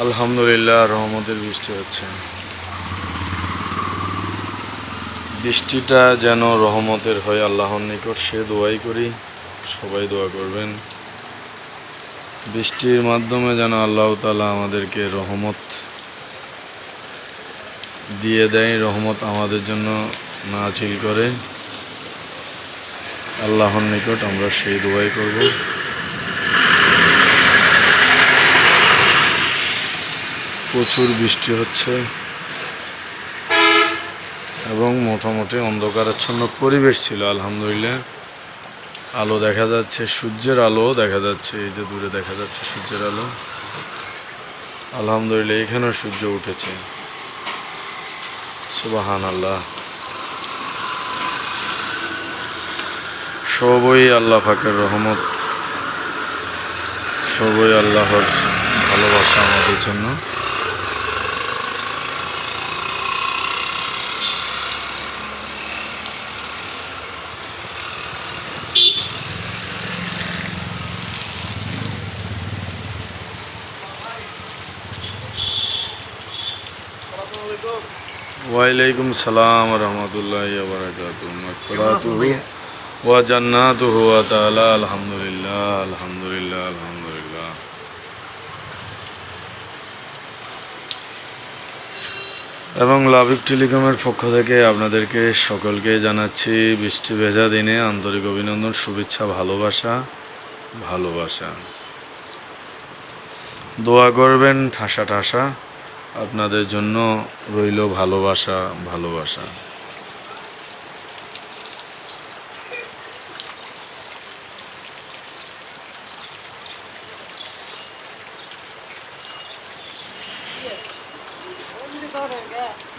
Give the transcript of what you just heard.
আলহামদুলিল্লাহ, রহমতের বৃষ্টি হচ্ছে। বৃষ্টিটা যেন রহমতের হয় আল্লাহর নিকট সে দোয়াই করি, সবাই দোয়া করবেন। বৃষ্টির মাধ্যমে যেন আল্লাহ তালা আমাদেরকে রহমত দিয়ে দেয়, রহমত আমাদের জন্য নাচিল করে। আল্লাহর নিকট আমরা সেই দোয়াই করব। প্রচুর বৃষ্টি হচ্ছে এবং মোটামুটি অন্ধকারাচ্ছন্ন পরিবেশ ছিল, আলহামদুলিল্লাহ। আলো দেখা যাচ্ছে, সূর্যের আলো দেখা যাচ্ছে, এই যে দূরে দেখা যাচ্ছে সূর্যের আলো। আলহামদুলিল্লাহ, এখানেও সূর্য উঠেছে। সুবাহান আল্লাহ সবই আল্লাহ ফাকের রহমত। সবই আল্লাহর ভালোবাসা আমাদের জন্য। ওয়ালাইকুম সালাম রহমতুল্লাহ ওয়া জান্নাতুহু ওয়া তাআলা। আলহামদুলিল্লাহ আলহামদুলিল্লাহ আলহামদুলিল্লাহ। এবং লাভিক টেলিকমের পক্ষ থেকে আপনাদেরকে সকলকে জানাচ্ছি বৃষ্টি ভেজা দিনে আন্তরিক অভিনন্দন, শুভেচ্ছা, ভালোবাসা ভালোবাসা। দোয়া করবেন ঠাসা ঠাসা। আপনাদের জন্য রইল ভালোবাসা ভালোবাসা né?